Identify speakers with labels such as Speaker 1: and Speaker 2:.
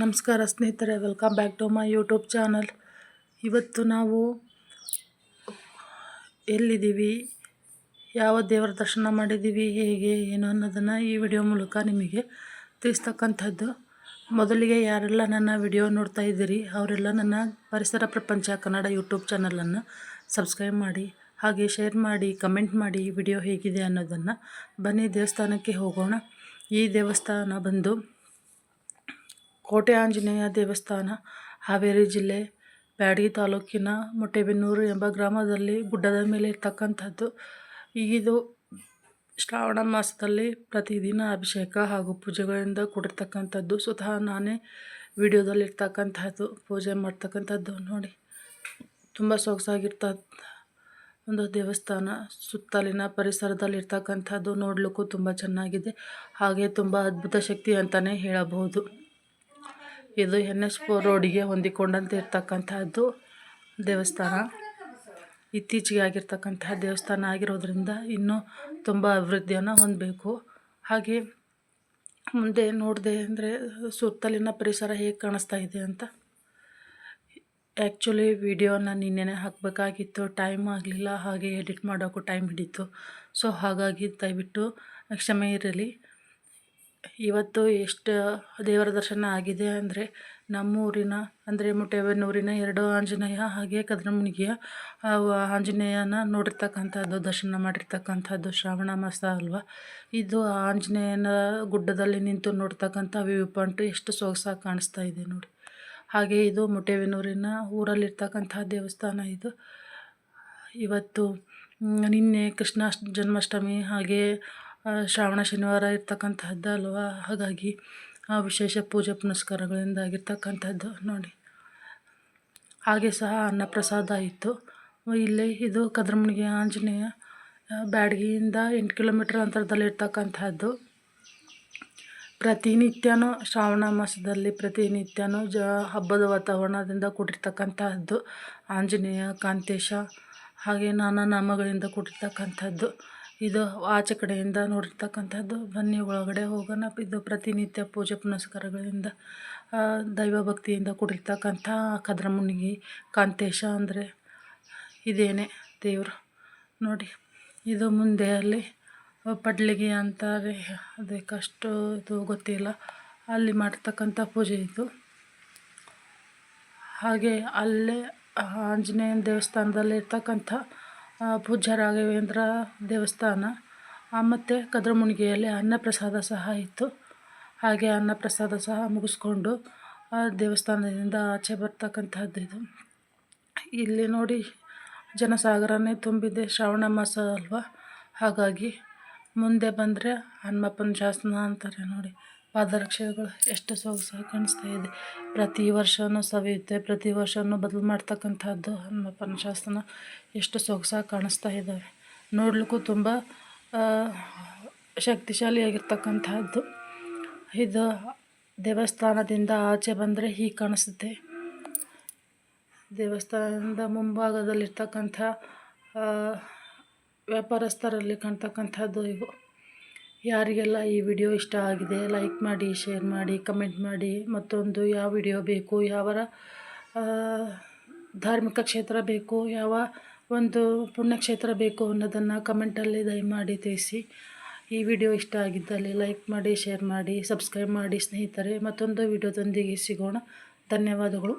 Speaker 1: ನಮಸ್ಕಾರ ಸ್ನೇಹಿತರೆ welcome back to my YouTube channel ಇವತ್ತು ನಾವು ಎಲ್ಲಿದ್ದೀವಿ? ಯಾವ ದೇವರ ದರ್ಶನ ಮಾಡಿದ್ದೀವಿ? ಹೇಗೆ? ಏನು ಅನ್ನೋದನ್ನು ಈ ವಿಡಿಯೋ ಮೂಲಕ ನಿಮಗೆ ತಿಳಿಸ್ತಕ್ಕಂಥದ್ದು. ಮೊದಲಿಗೆ ಯಾರೆಲ್ಲ ನನ್ನ ವಿಡಿಯೋ ನೋಡ್ತಾ ಇದ್ದೀರಿ, ಅವರೆಲ್ಲ ನನ್ನ ಪರಿಸರ ಪ್ರಪಂಚ ಕನ್ನಡ ಯೂಟ್ಯೂಬ್ ಚಾನಲನ್ನು ಸಬ್ಸ್ಕ್ರೈಬ್ ಮಾಡಿ, ಹಾಗೆ ಶೇರ್ ಮಾಡಿ ಕಮೆಂಟ್ ಮಾಡಿ ವಿಡಿಯೋ ಹೇಗಿದೆ ಅನ್ನೋದನ್ನು ಬನ್ನಿ ದೇವಸ್ಥಾನಕ್ಕೆ ಹೋಗೋಣ. ಈ ದೇವಸ್ಥಾನ ಬಂದು ಕೋಟೆ ಆಂಜನೇಯ ದೇವಸ್ಥಾನ, ಹಾವೇರಿ ಜಿಲ್ಲೆ, ಬ್ಯಾಡಗಿ ತಾಲೂಕಿನ ಮೊಟ್ಟೆಬೆನ್ನೂರು ಎಂಬ ಗ್ರಾಮದಲ್ಲಿ ಗುಡ್ಡದ ಮೇಲೆ ಇರ್ತಕ್ಕಂಥದ್ದು. ಇದು ಶ್ರಾವಣ ಮಾಸದಲ್ಲಿ ಪ್ರತಿದಿನ ಅಭಿಷೇಕ ಹಾಗೂ ಪೂಜೆಗಳಿಂದ ಕೂಡಿರ್ತಕ್ಕಂಥದ್ದು. ಸ್ವತಃ ನಾನೇ ವಿಡಿಯೋದಲ್ಲಿ ಇರ್ತಕ್ಕಂಥದ್ದು, ಪೂಜೆ ಮಾಡ್ತಕ್ಕಂಥದ್ದು ನೋಡಿ. ತುಂಬ ಸೊಗಸಾಗಿರ್ತ ಒಂದು ದೇವಸ್ಥಾನ. ಸುತ್ತಲಿನ ಪರಿಸರದಲ್ಲಿ ಇರ್ತಕ್ಕಂಥದ್ದು ನೋಡಲಿಕ್ಕೂ ತುಂಬ ಚೆನ್ನಾಗಿದೆ. ಹಾಗೆ ತುಂಬ ಅದ್ಭುತ ಶಕ್ತಿ ಅಂತಲೇ ಹೇಳಬಹುದು. ಇದು ಎನ್ ಎಸ್ ಫೋರ್ ರೋಡಿಗೆ ಹೊಂದಿಕೊಂಡಂತೆ ಇರ್ತಕ್ಕಂತಹದ್ದು ದೇವಸ್ಥಾನ. ಇತ್ತೀಚೆಗೆ ಆಗಿರ್ತಕ್ಕಂತಹ ದೇವಸ್ಥಾನ ಆಗಿರೋದ್ರಿಂದ ಇನ್ನೂ ತುಂಬ ಅಭಿವೃದ್ಧಿಯನ್ನು ಹೊಂದಬೇಕು. ಹಾಗೆ ಮುಂದೆ ನೋಡಿದೆ ಅಂದರೆ ಸುತ್ತಲಿನ ಪರಿಸರ ಹೇಗೆ ಕಾಣಿಸ್ತಾ ಇದೆ ಅಂತ. ಆ್ಯಕ್ಚುಲಿ ವಿಡಿಯೋನ ನಿನ್ನೆನೇ ಹಾಕಬೇಕಾಗಿತ್ತು, ಟೈಮ್ ಆಗಲಿಲ್ಲ, ಹಾಗೆ ಎಡಿಟ್ ಮಾಡೋಕ್ಕೂ ಟೈಮ್ ಹಿಡಿತು. ಸೊ ಹಾಗಾಗಿ ದಯವಿಟ್ಟು ಕ್ಷಮೆ ಇರಲಿ. ಇವತ್ತು ಎಷ್ಟು ದೇವರ ದರ್ಶನ ಆಗಿದೆ ಅಂದರೆ ನಮ್ಮೂರಿನ, ಅಂದರೆ ಮುಟ್ಟೆಬೆನ್ನೂರಿನ ಎರಡು ಆಂಜನೇಯ ಹಾಗೆ ಕದ್ರಮುಣಿಗೆಯ ಆಂಜನೇಯನ ನೋಡಿರ್ತಕ್ಕಂಥದ್ದು, ದರ್ಶನ ಮಾಡಿರ್ತಕ್ಕಂಥದ್ದು ಶ್ರಾವಣ ಮಾಸ ಅಲ್ವಾ? ಇದು ಆಂಜನೇಯನ ಗುಡ್ಡದಲ್ಲಿ ನಿಂತು ನೋಡ್ತಕ್ಕಂಥ ವ್ಯೂ ಪಾಯಿಂಟ್ ಎಷ್ಟು ಸೊಗಸಾಗಿ ಕಾಣಿಸ್ತಾ ಇದೆ ನೋಡಿ. ಹಾಗೆ ಇದು ಮುಟ್ಟೆಬೆನ್ನೂರಿನ ಊರಲ್ಲಿರ್ತಕ್ಕಂಥ ದೇವಸ್ಥಾನ ಇದು. ಇವತ್ತು ನಿನ್ನೆ ಕೃಷ್ಣ ಜನ್ಮಾಷ್ಟಮಿ ಹಾಗೆ ಶ್ರಾವಣ ಶನಿವಾರ ಅಲ್ವಾ? ಹಾಗಾಗಿ ವಿಶೇಷ ಪೂಜೆ ಪುನಸ್ಕಾರಗಳಿಂದ ಆಗಿರ್ತಕ್ಕಂಥದ್ದು ನೋಡಿ. ಹಾಗೆ ಸಹ ಅನ್ನಪ್ರಸಾದ ಇತ್ತು. ಇಲ್ಲಿ ಇದು ಕದ್ರಮುನಿಗೆ ಆಂಜನೇಯ ಬ್ಯಾಡಗಿಯಿಂದ ಎಂಟು ಕಿಲೋಮೀಟ್ರ್ ಅಂತರದಲ್ಲಿ ಇರ್ತಕ್ಕಂಥದ್ದು ಪ್ರತಿನಿತ್ಯನೂ ಶ್ರಾವಣ ಮಾಸದಲ್ಲಿ ಪ್ರತಿನಿತ್ಯನೂ ಜ, ಹಬ್ಬದ ವಾತಾವರಣದಿಂದ ಕೂಡಿರ್ತಕ್ಕಂತಹದ್ದು. ಆಂಜನೇಯ, ಕಾಂತೇಶ ಹಾಗೆ ನಾನಾ ನಾಮಗಳಿಂದ ಕೂಡಿರ್ತಕ್ಕಂಥದ್ದು ಇದು ಆಚೆ ಕಡೆಯಿಂದ ನೋಡಿರ್ತಕ್ಕಂಥದ್ದು. ಬನ್ನಿ, ಒಳಗಡೆ ಹೋಗೋಣ. ಇದು ಪ್ರತಿನಿತ್ಯ ಪೂಜೆ ಪುನಸ್ಕಾರಗಳಿಂದ ದೈವ ಭಕ್ತಿಯಿಂದ ಕೂಡಿರ್ತಕ್ಕಂಥ ಕದ್ರಮುನಿಗಿ ಕಾಂತೇಶ ಅಂದರೆ ಇದೇನೆ ದೇವರು. ನೋಡಿ, ಇದು ಮುಂದೆ ಅಲ್ಲಿ ಪಡ್ಲಿಗೆ ಅಂತಾರೆ. ಅದಕ್ಕಷ್ಟು ಇದು ಗೊತ್ತಿಲ್ಲ. ಅಲ್ಲಿ ಮಾಡ್ತಕ್ಕಂಥ ಪೂಜೆ ಇದು. ಹಾಗೆ ಅಲ್ಲೇ ಆಂಜನೇಯನ ದೇವಸ್ಥಾನದಲ್ಲಿ ಇರ್ತಕ್ಕಂಥ ಪೂಜ್ಯ ರಾಘವೇಂದ್ರ ದೇವಸ್ಥಾನ. ಮತ್ತು ಕದ್ರಮುಣಿಗೆಯಲ್ಲಿ ಅನ್ನಪ್ರಸಾದ ಸಹ ಇತ್ತು. ಹಾಗೆ ಅನ್ನಪ್ರಸಾದ ಸಹ ಮುಗಿಸ್ಕೊಂಡು ದೇವಸ್ಥಾನದಿಂದ ಆಚೆ ಬರ್ತಕ್ಕಂಥದ್ದು ಇದು. ಇಲ್ಲಿ ನೋಡಿ, ಜನಸಾಗರನೇ ತುಂಬಿದೆ, ಶ್ರಾವಣ ಮಾಸ ಅಲ್ವಾ? ಹಾಗಾಗಿ ಮುಂದೆ ಬಂದರೆ ಹನುಮಪ್ಪನ ಶಾಸನ ಅಂತಾರೆ ನೋಡಿ. ಪಾದರಕ್ಷೆಗಳು ಎಷ್ಟು ಸೊಗಸಾಗಿ ಕಾಣಿಸ್ತಾ ಇದೆ. ಪ್ರತಿ ವರ್ಷವೂ ಸವಿಯುತ್ತೆ, ಪ್ರತಿ ವರ್ಷವೂ ಬದಲು ಮಾಡ್ತಕ್ಕಂಥದ್ದು ಹನುಮಪ್ಪನ ಶಾಸನ ಎಷ್ಟು ಸೊಗಸಾಗಿ ಕಾಣಿಸ್ತಾ ಇದ್ದಾವೆ. ನೋಡಲಿಕ್ಕೂ ತುಂಬ ಶಕ್ತಿಶಾಲಿಯಾಗಿರ್ತಕ್ಕಂಥದ್ದು. ಇದು ದೇವಸ್ಥಾನದಿಂದ ಆಚೆ ಬಂದರೆ ಹೀಗೆ ಕಾಣಿಸುತ್ತೆ. ದೇವಸ್ಥಾನದ ಮುಂಭಾಗದಲ್ಲಿರ್ತಕ್ಕಂಥ ವ್ಯಾಪಾರಸ್ಥರಲ್ಲಿ ಕಾಣ್ತಕ್ಕಂಥದ್ದು ಇವು. ಯಾರಿಗೆಲ್ಲ ಈ ವಿಡಿಯೋ ಇಷ್ಟ ಆಗಿದೆ ಲೈಕ್ ಮಾಡಿ ಶೇರ್ ಮಾಡಿ ಕಮೆಂಟ್ ಮಾಡಿ, ಮತ್ತೊಂದು ಯಾವ ವಿಡಿಯೋ ಬೇಕು ಯಾವ ಧಾರ್ಮಿಕ ಕ್ಷೇತ್ರ ಬೇಕು, ಯಾವ ಒಂದು ಪುಣ್ಯಕ್ಷೇತ್ರ ಬೇಕು ಅನ್ನೋದನ್ನು ಕಮೆಂಟಲ್ಲಿ ದಯಮಾಡಿ ತಿಳಿಸಿ. ಈ ವಿಡಿಯೋ ಇಷ್ಟ ಆಗಿದ್ದಲ್ಲಿ ಲೈಕ್ ಮಾಡಿ ಶೇರ್ ಮಾಡಿ ಸಬ್ಸ್ಕ್ರೈಬ್ ಮಾಡಿ ಸ್ನೇಹಿತರೆ, ಮತ್ತೊಂದು ವಿಡಿಯೋದೊಂದಿಗೆ ಸಿಗೋಣ. ಧನ್ಯವಾದಗಳು.